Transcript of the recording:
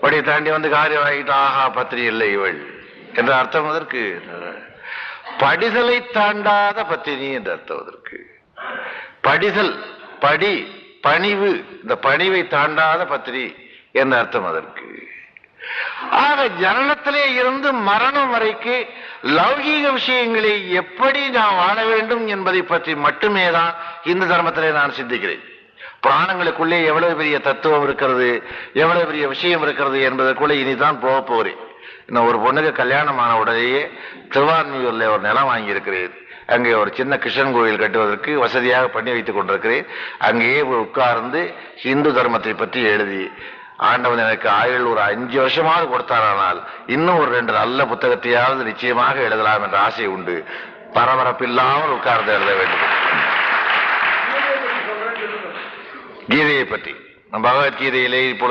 படி தாண்டி வந்து காரியம் வாங்கிட்டு ஆஹா பத்திரி இல்லை இவள். என்ற அர்த்தம் அதற்கு. படிதலை தாண்டாத பத்தினி என்ற அர்த்தம் அதற்கு. படிதல் படி பணிவு இந்த பணிவை தாண்டாத பத்திரி என்ற அர்த்தம் அதற்கு. ஆக ஜனனத்திலே இருந்து மரணம் வரைக்கு லௌகீக விஷயங்களை எப்படி நான் வாழ வேண்டும் என்பதை பற்றி மட்டுமே தான் இந்து தர்மத்திலே நான் சிந்திக்கிறேன். பிராணங்களுக்குள்ளே எவ்வளவு பெரிய தத்துவம் இருக்கிறது எவ்வளவு பெரிய விஷயம் இருக்கிறது என்பதற்குள்ளே இனிதான் போக போகிறேன். இன்னும் ஒரு பொண்ணுக்கு கல்யாணம் ஆன உடனேயே திருவான்மியூரில் ஒரு நிலம் வாங்கியிருக்கிறேன். அங்கே ஒரு சின்ன கிருஷ்ணன் கோயில் கட்டுவதற்கு வசதியாக பண்ணி வைத்துக் கொண்டிருக்கிறேன். அங்கேயே உட்கார்ந்து இந்து தர்மத்தை பற்றி எழுதி ஆண்டவன் எனக்கு ஆயுள் ஒரு அஞ்சு வருஷமாவது கொடுத்தாரானால் இன்னும் ஒரு ரெண்டு நல்ல புத்தகத்தையாவது நிச்சயமாக எழுதலாம் என்ற ஆசை உண்டு. பரபரப்பில்லாமல் உட்கார்ந்து எழுத வேண்டும். கீதையை பற்றி. நம் பகவத்கீதையிலே இப்போ